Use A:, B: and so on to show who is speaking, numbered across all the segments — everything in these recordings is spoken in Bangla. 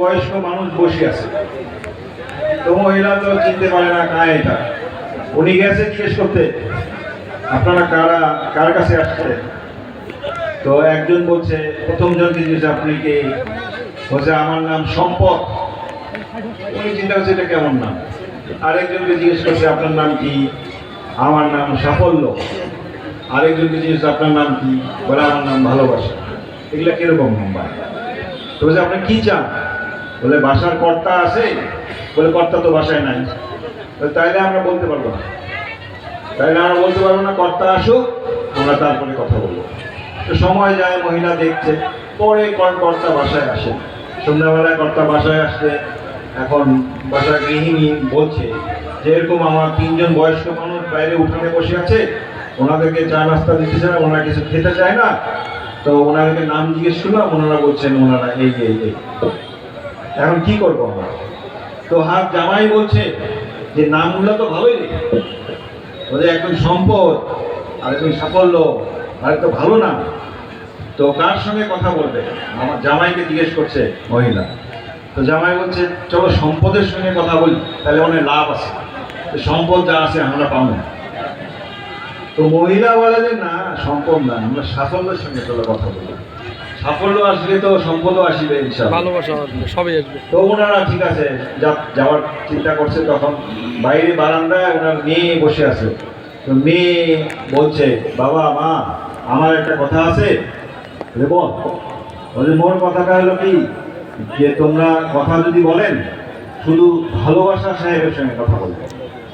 A: বয়স্ক মানুষ বসে আছে। তো মহিলা তো চিনতে পারে না কায় এটা। উনি গেছে জিজ্ঞেস করতে, আপনারা কারা, কার কাছে আসছে তো একজন বলছে, প্রথম জনকে জিজ্ঞেস, আপনি কে? বলছে, আমার নাম সম্পদ। উনি চিন্তা করছে, এটা কেমন নাম? আরেকজনকে জিজ্ঞেস করছে, আপনার নাম কি? আমার নাম সাফল্য। আরেকজনকে জিজ্ঞেস আপনার নাম কি? বলে, আমার নাম ভালোবাসা। এগুলা কীরকম নাম্বার? তো বলছে, আপনি কি চান? বলে, বাসার কর্তা আছে? বলে, কর্তা তো বাসায় নাই। তাইলে আমরা বলতে পারব না। তাইলে আমরা বলতে পারব না, কর্তা আসুক, আমরা তারপরে কথা বলব। তো সময় যায়, মহিলা দেখছে, পরে কর- কর্তা বাসায় আসে। সন্ধ্যাবেলায় কর্তা বাসায় আসলে এখন বাসার গৃহিণী বলছে যে এরকম আমার তিনজন বয়স্ক মানুষ বাইরে উঠানে বসে আছে, ওনাদেরকে চা নাস্তা দিতে চায় না ওনারা কিছু খেতে চায় না। তো ওনাদেরকে নাম জিজ্ঞেস করলাম, ওনারা বলছেন, ওনারা এই এই এই এখন কি করব আমরা? তো হাত জামাই বলছে যে, নামগুলো তো ভালোই ওদের একজন সম্পদ আর একজন সাফল্য আর তো ভালো নাম। তো কার সঙ্গে কথা বলবে? আমার জামাইকে জিজ্ঞেস করছে, মহিলা। তো জামাই বলছে, চলো সম্পদের সঙ্গে কথা বলি, তাহলে অনেক লাভ আছে। সম্পদ যা আছে আমরা পাবো না। তো মহিলা বলে যে, না, সম্পদ না, আমরা সাফল্যের সঙ্গে চলো কথা বলি। সাফল্য আসলে তো সম্পদও আসবে
B: ভালোবাসা আসবে সবই আসবে।
A: তো ওনারা ঠিক আছে যা- যাওয়ার চিন্তা করছে তখন বাইরে বারান্দায় ওনার মেয়ে বসে আছে। তো মেয়ে বলছে বাবা মা আমার একটা কথা আছে। বলে, বল। বলে মোর কথাটা হলো কি যে তোমরা কথা যদি বলেন শুধু ভালোবাসা সাহেবের সঙ্গে কথা বলবেন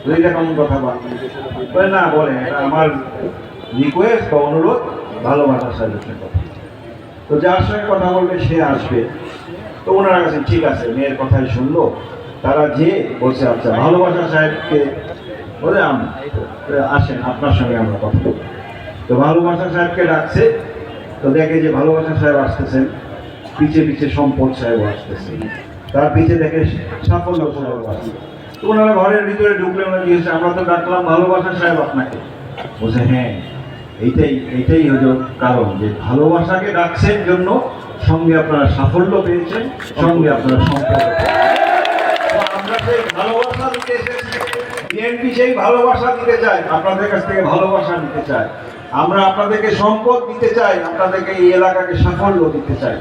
A: বলে, এটা কেমন কথা বল? বলে না বলেন এটা আমার রিকোয়েস্ট বা অনুরোধ ভালোবাসা সাহেবের সঙ্গে কথা। তো যার সঙ্গে কথা বলবে, সে আসবে। তো ওনারা কাছে ঠিক আছে, মেয়ের কথাই শুনলো। তারা যে বলছে আচ্ছা ভালোবাসা সাহেবকে বলে আসেন, আপনার সঙ্গে আমরা কথা বলব। তো ভালোবাসা সাহেবকে ডাকছে। তো দেখে যে ভালোবাসা সাহেব আসতেছেন, পিছে পিছে সম্পদ সাহেব আসতেছে। তার পিছে দেখে সাফল্য সাহেব আসছে তো ওনারা ঘরের ভিতরে ঢুকলে ওনারা জিজ্ঞেস আমরা তো ডাকলাম, ভালোবাসা সাহেব আপনাকে। বলছে হ্যাঁ। এইটাই এইটাই হলো কারণ যে ভালোবাসাকে ডাকছেন জন্য সঙ্গে আপনারা সাফল্য পেয়েছেন, সঙ্গে আপনারা সম্পর্ক আমরা সেই ভালোবাসা দিতে এসেছি। বিএনপি সেই ভালোবাসা দিতে চায়, আপনাদের কাছ থেকে ভালোবাসা নিতে চায়। আমরা আপনাদেরকে সম্পদ দিতে চাই, আপনাদেরকে এই এলাকাকে সাফল্য দিতে চাই।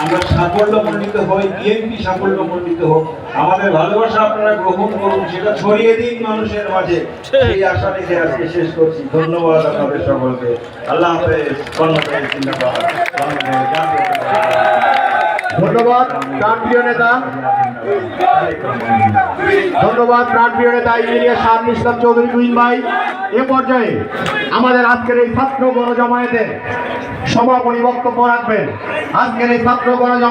A: আমরা সাফল্য মণ্ডিত হই বিএনপি সাফল্য মণ্ডিত হোক। আমাদের ভালোবাসা আপনারা গ্রহণ করুন সেটা ছড়িয়ে দিন মানুষের মাঝে। এই আশা রেখে আজকে শেষ করছি। ধন্যবাদ আপনাদের সকলকে। আল্লাহ হাফেজ।
C: ধন্যবাদ। প্রাণপ্রিয় নেতা। ধন্যবাদ প্রাণপ্রিয় নেতা ইঞ্জিনিয়ার শাহ ইসলাম চৌধুরী কুইন ভাই। এ পর্যায়ে আমাদের আজকের এই ছাত্র গণজমায়েতের সমাপনী বক্তব্য রাখবেন। আজকের এই ছাত্র গণজমা